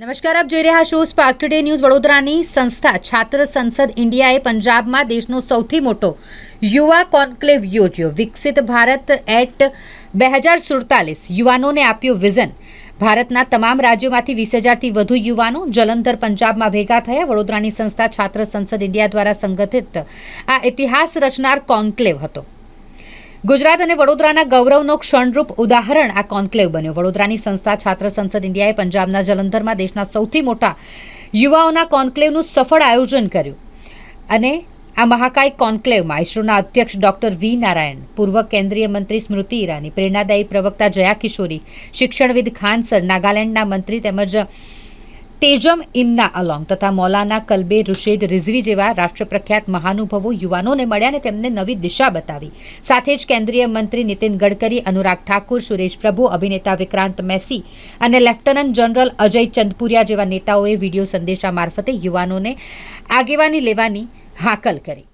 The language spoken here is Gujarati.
નમસ્કાર, આપ જોઈ રહ્યા છો સ્પાર્ક ટુડે ન્યૂઝ વડોદરાની સંસ્થા છાત્ર સંસદ ઇન્ડિયાએ પંજાબમાં દેશનો સૌથી મોટો યુવા કોન્ક્લેવ યોજ્યો. વિકસિત ભારત એટ બે હજાર સુડતાલીસ. યુવાનોને આપ્યું વિઝન. ભારતના તમામ રાજ્યોમાંથી વીસ હજારથી વધુ યુવાનો જલંધર, પંજાબમાં ભેગા થયા. વડોદરાની સંસ્થા છાત્ર સંસદ ઇન્ડિયા દ્વારા સંગઠિત આ ઇતિહાસ રચનાર કોન્ક્લેવ હતો. ગુજરાત અને વડોદરાના ગૌરવનો ક્ષણરૂપ ઉદાહરણ આ કોન્ક્લેવ બન્યો. વડોદરાની સંસ્થા છાત્ર સંસદ ઇન્ડિયાએ પંજાબના જલંધરમાં દેશના સૌથી મોટા યુવાઓના કોન્ક્લેવનું સફળ આયોજન કર્યું. અને આ મહાકાય કોન્ક્લેવમાં ઇસરોના અધ્યક્ષ ડોક્ટર વી નારાયણ, પૂર્વ કેન્દ્રીય મંત્રી સ્મૃતિ ઈરાની, પ્રેરણાદાયી પ્રવક્તા જયા કિશોરી, શિક્ષણવિદ ખાન સર, નાગાલેન્ડના મંત્રી તેમજ તેજમ ઇમના અલોંગ તથા મૌલાના કલ્બે રુશેદ રિઝવી જેવા રાષ્ટ્રપ્રખ્યાત મહાનુભવો યુવાનોને મળ્યા અને તેમને નવી દિશા બતાવી. સાથે જ કેન્દ્રીય મંત્રી નીતિન ગડકરી, અનુરાગ ઠાકુર, સુરેશ પ્રભુ, અભિનેતા વિક્રાંત મેસી અને લેફ્ટનન્ટ જનરલ અજય ચંદપુરિયા જેવા નેતાઓએ વીડિયો સંદેશા મારફતે યુવાનોને આગેવાની લેવાની હાકલ કરી.